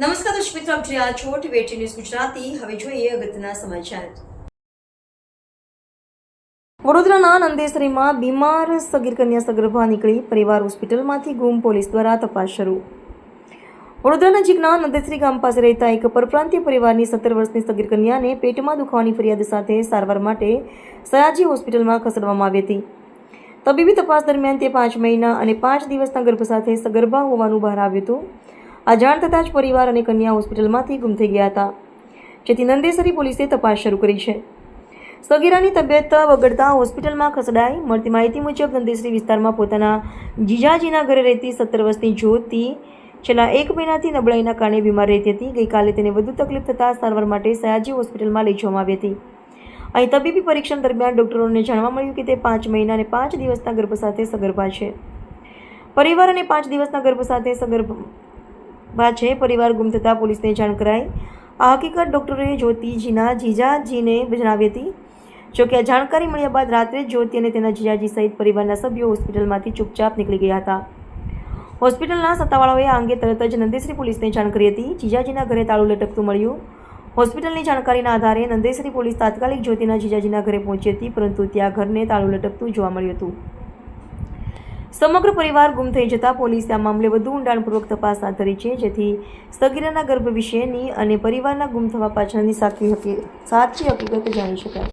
નમસ્કાર દર્શક મિત્રો, આપ જોઈ રહ્યા છો ટીવી ન્યૂઝ ગુજરાતી. હવે જોઈએ અગત્યના સમાચાર. વડોદરાના નંદેસરીમાં બીમાર સગીર કન્યા સગર્ભા નીકળી પરિવાર હોસ્પિટલમાંથી ગુમ પોલીસ દ્વારા તપાસ શરૂ. વડોદરા નજીકના નંદેસરી ગામ પાસે રહેતા એક પરપ્રાંતીય પરિવારની સત્તર વર્ષની સગીર કન્યાને પેટમાં દુખાવાની ફરિયાદ સાથે સારવાર માટે સયાજી હોસ્પિટલમાં ખસેડવામાં આવી હતી. તબીબી તપાસ દરમિયાન તે પાંચ મહિના અને પાંચ દિવસના ગર્ભ સાથે સગર્ભા હોવાનું બહાર આવ્યું હતું. આ જાણ થતાં જ પરિવાર અને કન્યા હોસ્પિટલમાંથી ગુમ થઈ ગયા હતા. જેથી નંદેસરી પોલીસે તપાસ શરૂ કરી છે. સગીરાની તબિયત બગડતા હોસ્પિટલમાં ખસેડાઈ. મળતી માહિતી મુજબ નંદેસરી વિસ્તારમાં પોતાના જીજાજીના ઘરે રહેતી સત્તર વર્ષની જ્યોતિ છેલ્લા એક મહિનાથી નબળાઈના કારણે બીમાર રહેતી હતી. ગઈકાલે તેને વધુ તકલીફ થતાં સારવાર માટે સયાજી હોસ્પિટલમાં લઈ જવામાં આવી હતી. અહીં તબીબી પરીક્ષણ દરમિયાન ડોક્ટરોને જાણવા મળ્યું કે તે પાંચ મહિના અને પાંચ દિવસના ગર્ભ સાથે સગર્ભા છે. પરિવાર અને પાંચ દિવસના ગર્ભ સાથે સગર્ભા છે પરિવાર ગુમ થતાં પોલીસને જાણ કરાઈ. આ હકીકત ડોક્ટરોએ જ્યોતિજીના જીજાજીને જણાવી હતી. જોકે આ જાણકારી મળ્યા બાદ રાત્રે જ્યોતિ અને તેના જીજાજી સહિત પરિવારના સભ્યો હોસ્પિટલમાંથી ચૂપચાપ નીકળી ગયા હતા. હોસ્પિટલના સત્તાવાળાઓએ આ અંગે તરત જ નંદેશ્રી પોલીસને જાણ કરી હતી. જીજાજીના ઘરે તાળું લટકતું મળ્યું. હોસ્પિટલની જાણકારીના આધારે નંદેશ્રી પોલીસ તાત્કાલિક જ્યોતિના જીજાજીના ઘરે પહોંચી હતી, પરંતુ ત્યાં ઘરને તાળું લટકતું જોવા મળ્યું હતું. સમગ્ર પરિવાર ગુમ થઈ જતા પોલીસે આ મામલે વધુ ઊંડાણપૂર્વક તપાસ હાથ ધરી છે, જેથી સગીરાના ગર્ભ વિશેની અને પરિવારના ગુમ થવા પાછળની સાચી હકી સાચી હકીકત જાણી શકાય.